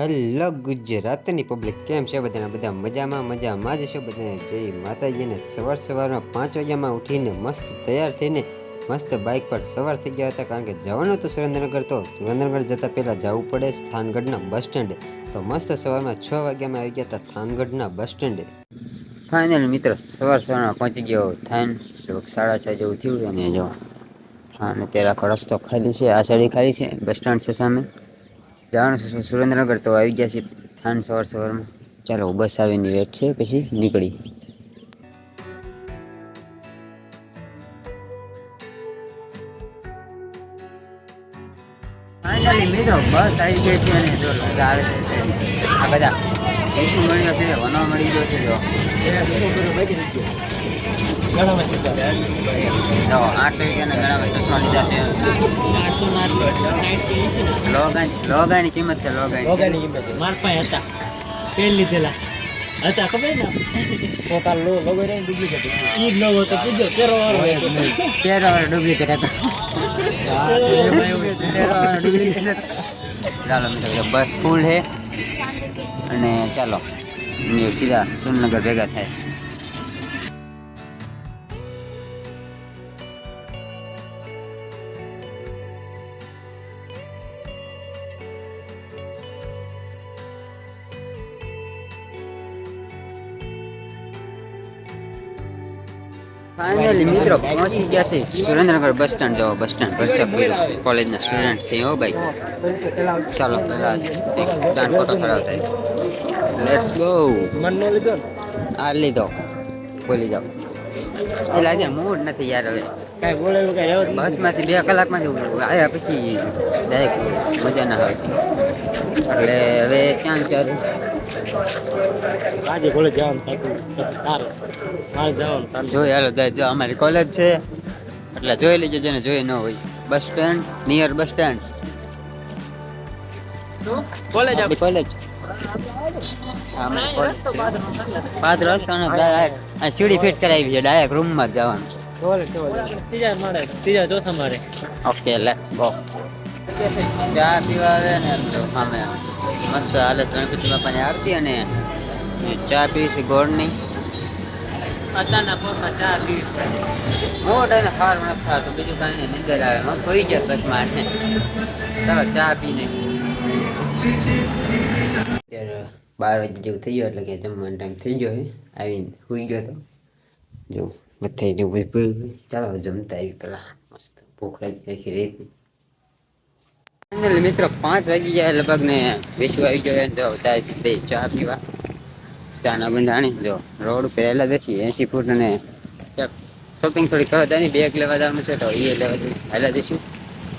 Hello ગુજરાતની public કેમ છે? બધાના બધા મજામાં મજામાં જ છે. બધાને જય માતાજીને સવાર સવારમાં પાંચ વાગ્યામાં ઉઠીને મસ્ત તૈયાર થઈને મસ્ત બાઇક પર સવાર થઈ ગયા હતા. કારણ કે જવાનું હતું સુરેન્દ્રનગર તો સુરેન્દ્રનગર જતાં પહેલાં જવું પડે થાનગઢના બસ સ્ટેન્ડે તો મસ્ત સવારમાં છ વાગ્યામાં આવી ગયા હતા થાનગઢના બસ સ્ટેન્ડે ફાઇનલ મિત્ર સવાર સવારમાં પહોંચી ગયો થાન. લગભગ સાડા છ જેવું થયું અને જો થાન અત્યારે આખો રસ્તો ખાલી છે, આ સાઈડ ખાલી છે બસ સ્ટેન્ડ છે સામે. જવાનું સુરેન્દ્રનગર તો આવી ગયા છે થાન સવાર સવારમાં. ચાલો, બસ આવીની વેટ છે, પછી નીકળી. ફાઇનલી મિત્રો, બસ આવી ગઈ છે અને જો આવે છે. આ બધા ઈસુ મળ્યો છે વનો મળી ગયો છે જો જો આઠ રૂપિયાના ગળામાં ચશ્મા લીધા છે. લોગાની લોગાની કિંમત છે લોગાની લોગાની કિંમત માર પાસે હતા. પેન લીધેલા. હતા ખબર ને? પોતા લો લોગો રે ડુપ્લિકેટ ઈ જ લોગો તો પૂછો તેરો વાળો તેરો વાળો ડુપ્લિકેટ હતો. તેરો વાળો ડુપ્લિકેટ હતો. ચાલો મિત્રો બસ ફૂલ છે. અને ચાલો સીધા સુરનગર ભેગા થાય. ફાઇનલી મિત્રો પહોંચી ગયા છે સુરેન્દ્રનગર બસ સ્ટેન્ડ. જો બસ સ્ટેન્ડ ભરસક કોલેજના સ્ટુડન્ટ છે હો ભાઈ. ચાલો પહેલા એક ચાર ફોટો કરાવતા લેટ્સ ગો મન નો લીધો આ લીધો. બોલી જાઓ. એ લાગે મૂડ નથી યાર હવે. કાંઈ બોલેલું કાંઈ નથી. બસમાંથી બે કલાકમાંથી આવ્યા પછી ડાયરેક્ટ મજા ના આવતી એટલે હવે ક્યાં ચાલુ આજે કોલેજ જવાનું તારે? જવાનું તારે જોઈ હાલો જો અમારી કોલેજ છે. એટલે જોઈ લેજો જેને જોઈ ન હોય. Bus stand near bus stand college આપણી કોલેજ પાંચ રસ્તાનો ડાયરેક્ટ સીડી ફિટ કરાવી છે ડાયરેક્ટ રૂમમાં જ જવાનું. ત્રીજા માળે ત્રીજા ચોથા માળે ઓકે લેટ્સ ગો ચા પીવા આવે ને સામે મસ્ત હાલત ગણપતિ બાપાની આરતી અને ચા પીવીશું ગોળની. અને ખાર નથી થતું બીજું કાંઈ નહીં નીંદર આવે. મગ કોઈ ગયા બસમાં ને ચાલો ચા પીને. બાર વાગે જેવું થઈ ગયો એટલે કે જમવાનો ટાઈમ થઈ ગયો છે. આવીને સુઈ ગયો તો. જો બધું ચાલો જમતા આવી પેલા મસ્ત ભૂખ લાગી આખી રેતી ફાઇનલી મિત્રો, પાંચ વાગી ગયા, લગભગ ને વિશ્વ આવી ગયો જો ત્યાં સીધે ચા પીવા. ચા ના બંધાણી, જો, રોડ ઉપર એલા દેશી એસી ફૂટ અને શોપિંગ થોડી કરો જાય બેગ લેવા જવાનું છે, તો એ લેવા જઈએ હેલા દેશું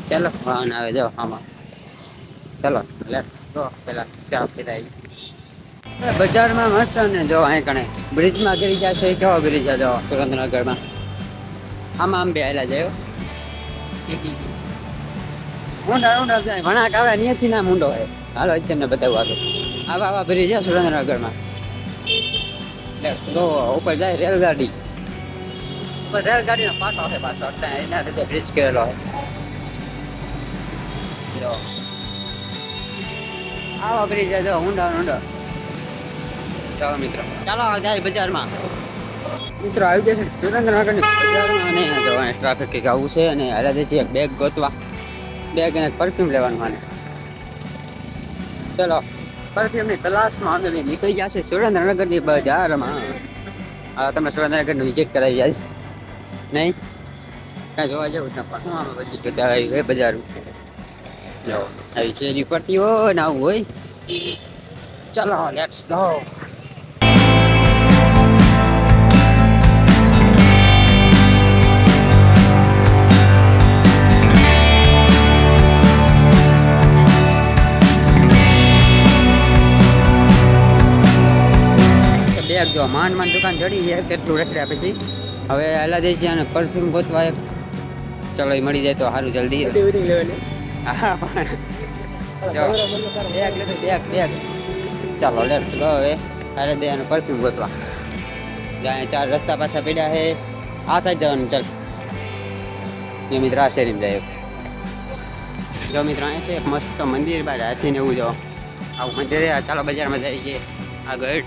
ચાલો, વાહન આવે જાઓ આમાં. ચાલો જો પેલા ચા પીતા. બજારમાં મસ્ત ને જો, અહીં કણે બ્રિજમાં ગરી જશે કેવો બ્રિજ છે, જો, સુરેન્દ્રનગરમાં? આમાં આમ બે આવેલા જાય ઊંડા ઊંડા જાય ઘણા કાવડા નિયથી ના મુંડો હોય. હાલો જ તમને બતાવું આગળ. આવા આવા ભરી જાય સુરેન્દ્રનગરમાં. તો ઉપર જાય રેલગાડી. ઉપર રેલગાડીનો પાટો છે પાછો એટલે એના લીધે બ્રિજ કરેલો હોય આવા બ્રિજ જો, ઊંડા ઊંડા. ચાલો મિત્રો. ચાલો જાય બજારમાં. મિત્રો, આવી જશે સુરેન્દ્રનગરની બજારમાં અને જો ટ્રાફિક આવું છે અને હાલા જશે એક બેગ ગોતવા. બેગ અને પરફ્યુમ લેવાનું આને ચલો પરફ્યુમની તલાશમાં અમે નીકળી ગયા છે સુરેન્દ્રનગરની બજારમાં. હા, તમે સુરેન્દ્રનગરનું વિઝિટ કરાવી જાય નહીં? કાંઈ જોવા જેવું ના પણ આમાં બધી આવી હોય બજાર જો, આવી શેરી પડતી હોય ને આવું હોય. ચાલો લેટ્સ ગો જો માંડ માંડ દુકાન જડી છે કેટલું રખડ્યા પછી. હવે હાલા જઈ છે અને પરફ્યુમ ગોતવા એક. ચલો એ મળી જાય તો સારું જલ્દી. હા પણ. બેગ લેતો બેગ બેગ. ચાલો લેટ્સ ગો હવે. હારે દે અને પરફ્યુમ ગોતવા. જ્યાં ચાર રસ્તા પાછા પડ્યા છે. આ સાઈડ જવાનું ચાલ. એ મિત્ર આ શેરીમાં જાય જો મિત્ર અહીંયા છે એક મસ્ત મંદિર બાર. હાથી ને એવું જો. આવું મંદિર ચાલો બજારમાં જાય છે આગળ.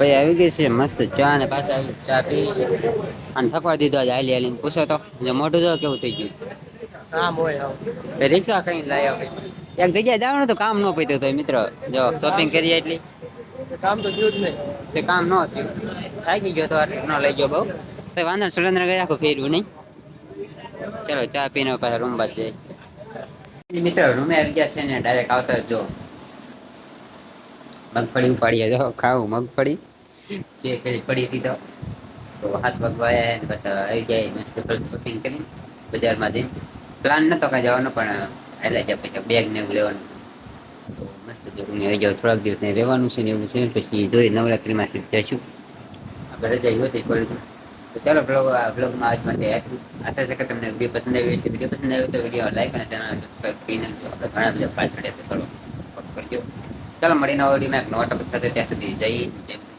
પછી આવી ગઈ છે મસ્ત ચા ને પાછા આવી ચા પી છે. અને થકવા દીધો આજે હાલી હાલીને. પૂછો તો જો મોઢું જો કેવું થઈ ગયું? રિક્ષા કઈ લાયા ભાઈ એક જગ્યાએ જવાનું તો કામ ન પીતું તો મિત્ર. જો શોપિંગ કરીએ એટલી. કામ તો થયું જ નહીં. તે કામ ન થયું. થાકી ગયો તો ન લઈ ગયો બહુ. તો વાંધો સુરેન્દ્ર ગયા આખું ફેરવું નહીં. ચલો ચા પીને પાછા રૂમ બાદ જઈએ. મિત્ર રૂમે આવી ગયા છે ને ડાયરેક્ટ આવતા જ જો. મગફળી ઉપાડીએ જો ખાવું મગફળી. જે પેલી પડી દીધો તો તો હાથ પગવાયા ને પાછા આવી જાય મસ્ત શોપિંગ કરી બજારમાં જઈને પ્લાન નતો કાંઈ જવાનો પણ એટલે જ પછી બેગ ને એવું લેવાનું તો મસ્ત જરૂર આવી જાવ થોડાક દિવસ રહેવાનું છે ને એવું છે પછી જોઈ નવરાત્રિમાં જઈશું આપણે રજા હતી કોલેજમાં તો ચાલો બ્લોગ આ બ્લોગમાં આજ માટે આટલું આશા છે કે તમને વીડિયો પસંદ આવ્યો છે વીડિયો પસંદ આવ્યો તો વીડિયો લાઈક અને ચેનલ સબસ્ક્રાઈબ કરી નાખજો આપણે ઘણા બધા પાછળ તો થોડો સપોર્ટ કરજો ચાલો મળીને વિડીયોમાં એક નવા ટોપિક સાથે ત્યાં સુધી જઈ જય